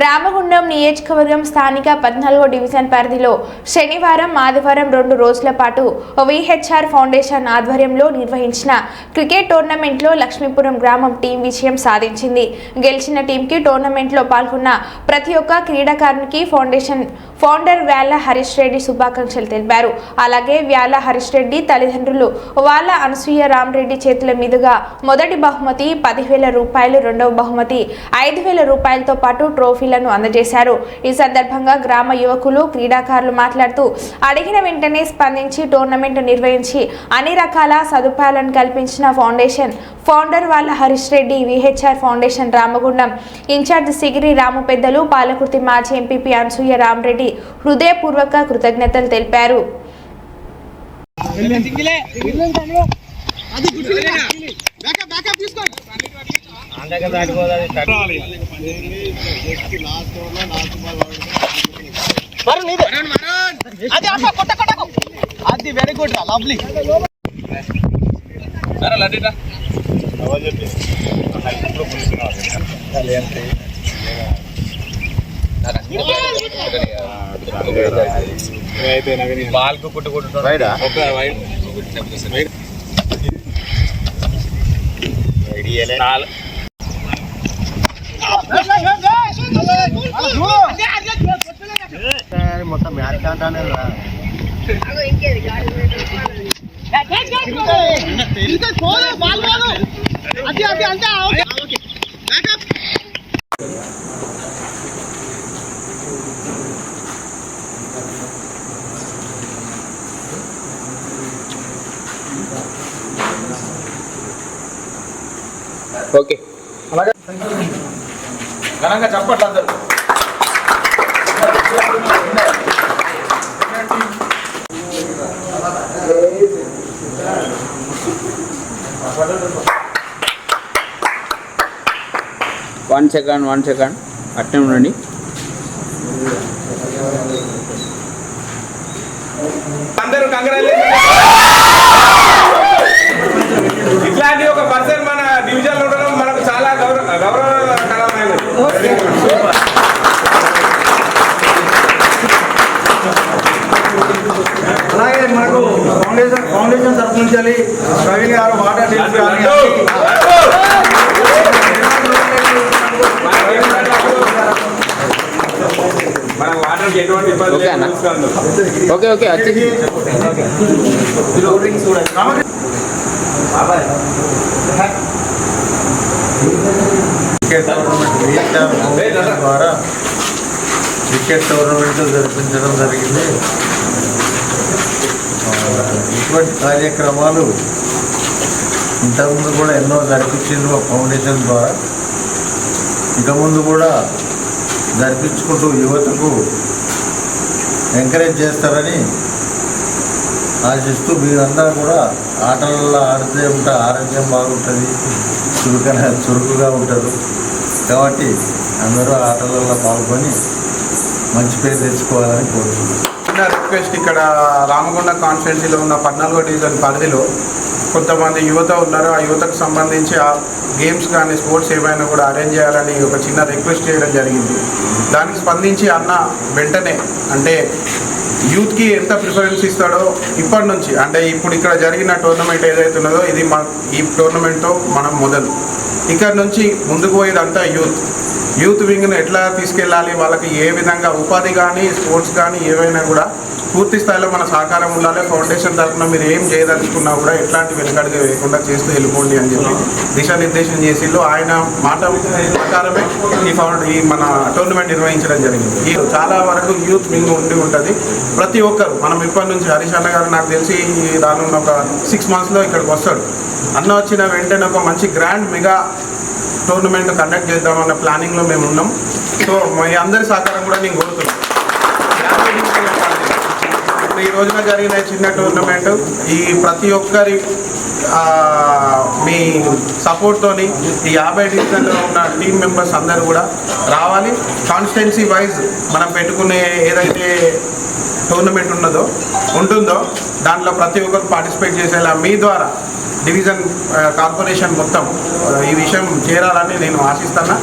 రామగుండం నియోజకవర్గం స్థానిక పద్నాలుగో డివిజన్ పరిధిలో శనివారం ఆదివారం రెండు రోజుల పాటు విహెచ్ఆర్ ఫౌండేషన్ ఆధ్వర్యంలో నిర్వహించిన క్రికెట్ టోర్నమెంట్లో లక్ష్మీపురం గ్రామం టీం విజయం సాధించింది. గెలిచిన టీంకి టోర్నమెంట్లో పాల్గొన్న ప్రతి ఒక్క క్రీడాకారునికి ఫౌండేషన్ ఫౌండర్ వ్యాల హరీష్ రెడ్డి శుభాకాంక్షలు తెలిపారు. అలాగే వ్యాల హరీష్ రెడ్డి తల్లిదండ్రులు వాళ్ళ అనసూయ రామరెడ్డి చేతుల మీదుగా మొదటి బహుమతి పదివేల రూపాయలు రెండవ బహుమతి ఐదు వేల రూపాయలతో పాటు ట్రోఫీ ట్రోఫీలను అందజేశారు. ఈ సందర్భంగా గ్రామ యువకులు క్రీడాకారులు మాట్లాడుతూ అడిగిన వెంటనే స్పందించి టోర్నమెంట్ నిర్వహించి అన్ని రకాల సదుపాయాలను కల్పించిన ఫౌండేషన్ ఫౌండర్ వాళ్ళ Harish Reddy VHR foundation Ramagundam incharge Sigiri Ramu పెద్దలు పాలకుర్తి మాజీ ఎంపీపీ అనసూయ రామరెడ్డి హృదయపూర్వక కృతజ్ఞతలు తెలిపారు. వరుణ్ అది అమ్మ కొట్ట కొట్టకు. అది వెరీ గుడ్ రా లవ్లీ బాల్కు కుట్టుకుంటున్నాడు రైడా? ఒక వైడ్ మొత్తం మ్యాచ్ అంటానే అది అది అంతే ఓకే. ఓకే ఘనంగా చెప్పట్లేదు వన్ సెకండ్ వన్ సెకండ్. అట్నే ఉండండి. అందరూ ఇట్లాంటి ఒక పర్సన్ మన డివిజన్లో ఉండడం మనకు చాలా గౌరవ గౌరవకరమైనది. అలాగే మనకు ఫౌండేషన్ ఫౌండేషన్ తరఫు నుంచి ప్రవీణ్ గారు ఓకే అన్న. ఓకే ఓకే ఫౌండేషన్ ద్వారా క్రికెట్ టోర్నమెంట్ జరిపించడం జరిగింది. ఇటువంటి కార్యక్రమాలు ఇంతకుముందు కూడా ఎన్నో జరిపించింది మా ఫౌండేషన్ ద్వారా. ఇక ముందు కూడా జరిపించుకుంటూ యువతకు ఎంకరేజ్ చేస్తారని ఆశిస్తూ మీరందరూ కూడా ఆటలలో ఆడితే ఉంటే ఆరోగ్యం బాగుంటుంది చురుకన చురుకుగా ఉంటారు. కాబట్టి అందరూ ఆటలలో పాల్గొని మంచి పేరు తెచ్చుకోవాలని కోరుతున్నాను చిన్న రిక్వెస్ట్ ఇక్కడ రామగుండ కాన్స్టిట్యున్సీలో ఉన్న పద్నాలుగో డివిజన్ పరిధిలో కొంతమంది యువత ఉన్నారు. ఆ యువతకు సంబంధించి ఆ గేమ్స్ కానీ స్పోర్ట్స్ ఏమైనా కూడా అరేంజ్ చేయాలని ఒక చిన్న రిక్వెస్ట్ చేయడం జరిగింది. దానికి స్పందించి అన్న వెంటనే అంటే యూత్కి ఎంత ప్రిఫరెన్స్ ఇస్తాడో ఇప్పటి నుంచి అంటే ఇప్పుడు ఇక్కడ జరిగిన టోర్నమెంట్ ఏదైతే ఉన్నదో ఇది మా ఈ టోర్నమెంట్తో మనం మొదలు. ఇక్కడ నుంచి ముందుకు పోయేదంతా యూత్. యూత్ వింగ్ను ఎట్లా తీసుకెళ్ళాలి? వాళ్ళకి ఏ విధంగా ఉపాధి కానీ స్పోర్ట్స్ కానీ ఏవైనా కూడా పూర్తి స్థాయిలో మన సహకారం ఉండాలి. ఫౌండేషన్ తరఫున మీరు ఏం చేయదలుచుకున్నా కూడా ఎట్లాంటి వెనుకడుగు వేయకుండా చేస్తూ వెళ్ళిపోండి అని చెప్పి దిశానిర్దేశం చేసిళ్ళు ఆయన మాట ప్రకారమే ఈ ఫౌండ్ ఈ మన టోర్నమెంట్ నిర్వహించడం జరిగింది. ఈ చాలా వరకు యూత్ వింగ్ ఉండి ఉంటుంది. ప్రతి ఒక్కరు మనం ఇప్పటి నుంచి హరీష్ అన్న గారు నాకు తెలిసి రానున్న ఒక సిక్స్ మంత్స్లో ఇక్కడికి వస్తాడు. అన్న వచ్చిన వెంటనే ఒక మంచి గ్రాండ్ మెగా టోర్నమెంట్ కండక్ట్ చేద్దామన్న ప్లానింగ్లో మేము ఉన్నాం. సో మీ అందరి సహకారం కూడా నేను కోరుతున్నాను ఈ రోజున జరిగిన చిన్న టోర్నమెంట్ ఈ ప్రతి ఒక్కరి మీ సపోర్ట్తోని ఈ యాభై డివిజన్లో ఉన్న టీం మెంబర్స్ అందరూ కూడా రావాలి. కాన్స్టెన్సీ వైజ్ మనం పెట్టుకునే ఏదైతే టోర్నమెంట్ ఉన్నదో ఉంటుందో దాంట్లో ప్రతి ఒక్కరు పార్టిసిపేట్ చేసేలా మీ ద్వారా డివిజన్ కార్పొరేషన్ మొత్తం ఈ విషయం చేరాలని నేను ఆశిస్తున్నా.